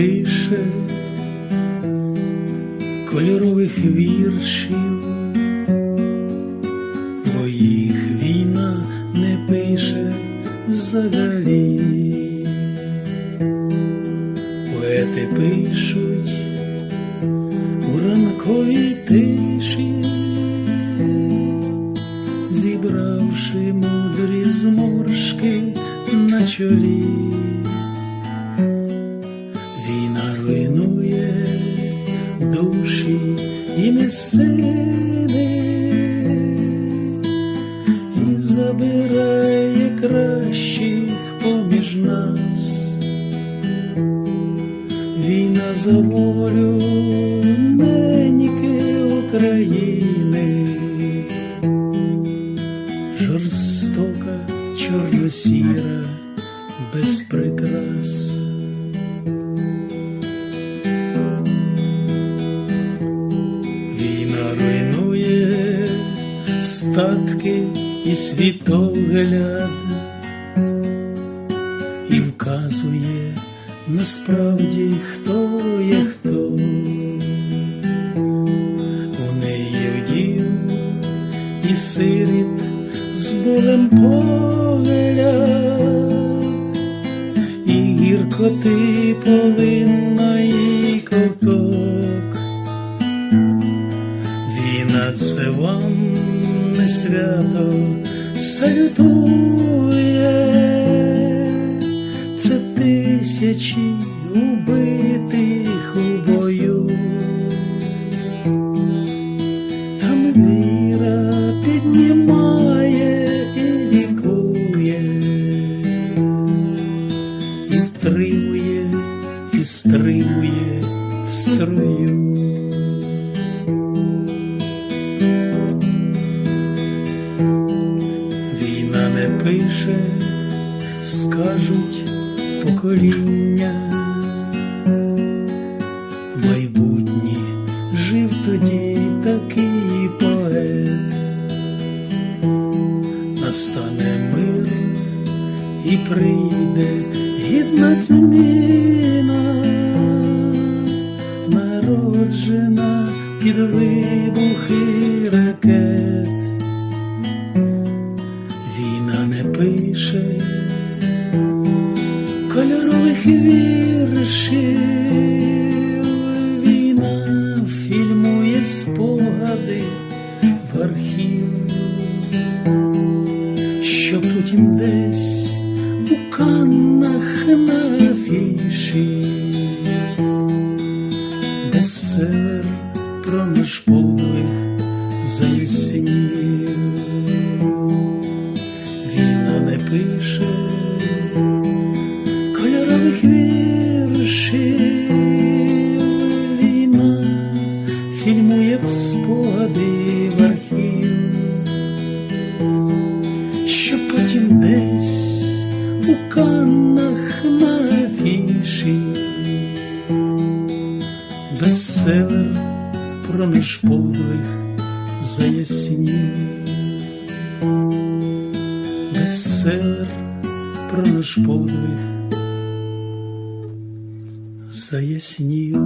пише кольорових віршів, бо їх війна не пише взагалі, поети пишуть у ранковій тиші, зібравши мудрі зморшки на чолі. І і забирає кращих поміж нас. Війна за волю неньки України, жорстока, чорносіра, без прикрас. Статки і світогляд і вказує насправді, хто є хто. У неї вдів і сиріт з болем погляд, і гіркоти полинна свято салютує, це тисячі убитих у бою. Там віра піднімає і лікує, і втримує, і стримує в строю. Не пише, скажуть покоління. Майбутнє жив тоді такий поет, настане мир і прийде гідна зміна, народжена під вибухи пише кольорових віршів, війна фільмує спогади в архів, що потім десь у каннах на афіші Бестселер про наш подвиг заяснів. Пише кольорових віршів, війна фільмує спогади в архів, що потім десь у каннах на афіші Бестселер про наш подвиг заяснів. Бестселер про наш подвиг заяснів.